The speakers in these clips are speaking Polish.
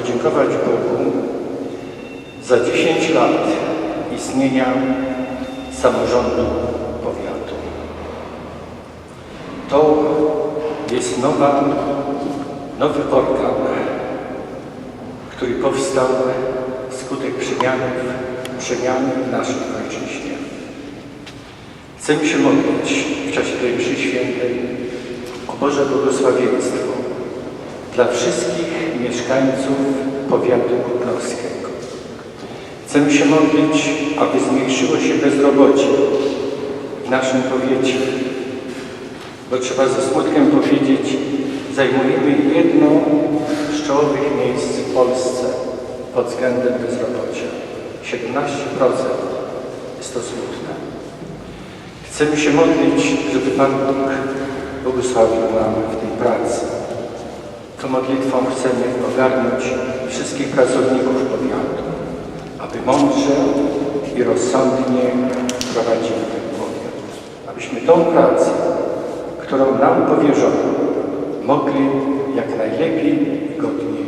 podziękować Bogu za 10 lat istnienia samorządu powiatu. To jest nowa, nowy organ, który powstał wskutek przemiany, przemiany w naszej ojczyźnie. Chcemy się modlić w czasie tej mszy świętej o Boże błogosławieństwo dla wszystkich mieszkańców powiatu kutnowskiego. Chcemy się modlić, aby zmniejszyło się bezrobocie w naszym powiecie, bo trzeba ze smutkiem powiedzieć, zajmujemy jedno z czołowych miejsc w Polsce pod względem bezrobocia. 17% jest to smutne. Chcemy się modlić, żeby Pan Bóg błogosławił nam w tej pracy. Tą modlitwą chcemy ogarnąć wszystkich pracowników powiatu, aby mądrze i rozsądnie prowadzili ten powiat. Abyśmy tą pracę, którą nam powierzono, mogli jak najlepiej i godnie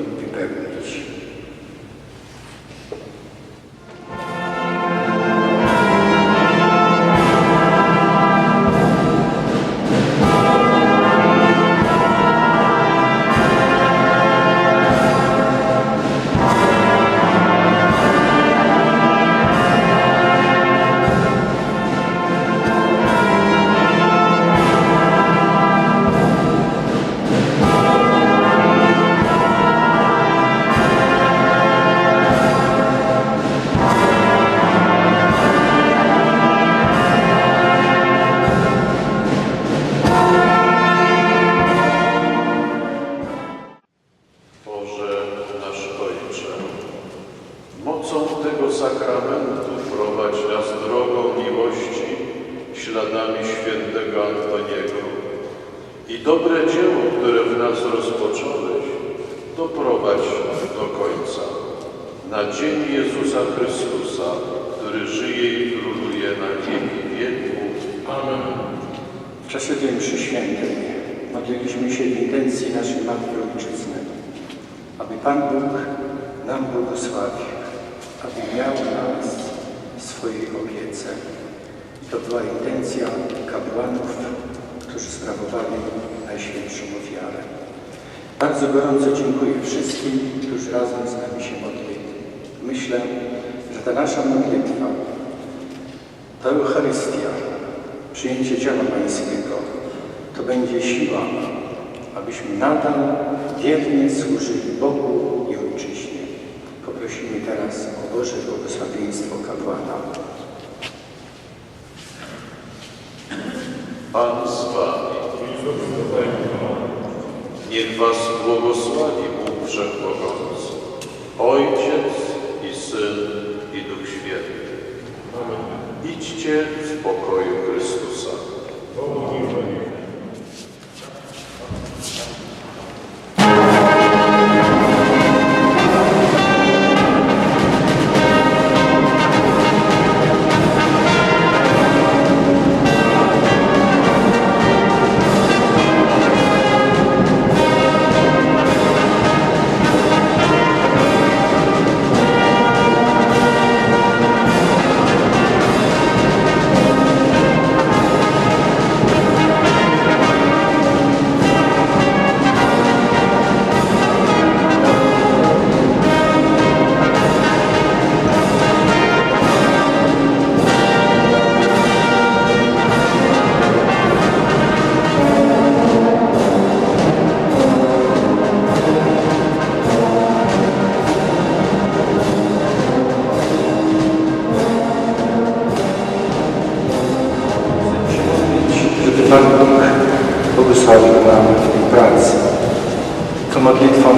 sakramentu prowadź nas drogą miłości śladami świętego Antoniego i dobre dzieło, które w nas rozpocząłeś, doprowadź do końca. Na dzień Jezusa Chrystusa, który żyje i króluje na wieki wieków. Amen. W czasie tej mszy świętej modliliśmy się w intencji naszej Matki Ojczyzny, aby Pan Bóg nam błogosławił, aby miał swojej opiece. To była intencja kapłanów, którzy sprawowali Najświętszą ofiarę. Bardzo gorąco dziękuję wszystkim, którzy razem z nami się modlili. Myślę, że ta nasza modlitwa ta Eucharystia, przyjęcie ciała Pańskiego, to będzie siła, abyśmy nadal wiernie służyli Bogu. Poprosimy teraz o Boże błogosławieństwo kapłana. Pan z Wami. Niech Was błogosławi Bóg Wszechmogący, Ojciec i Syn i Duch Święty. Idźcie w pokoju Chrystusa.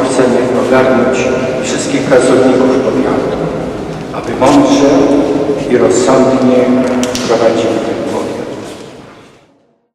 chcemy ogarnąć wszystkich pracowników powiatu, aby mądrze i rozsądnie prowadzili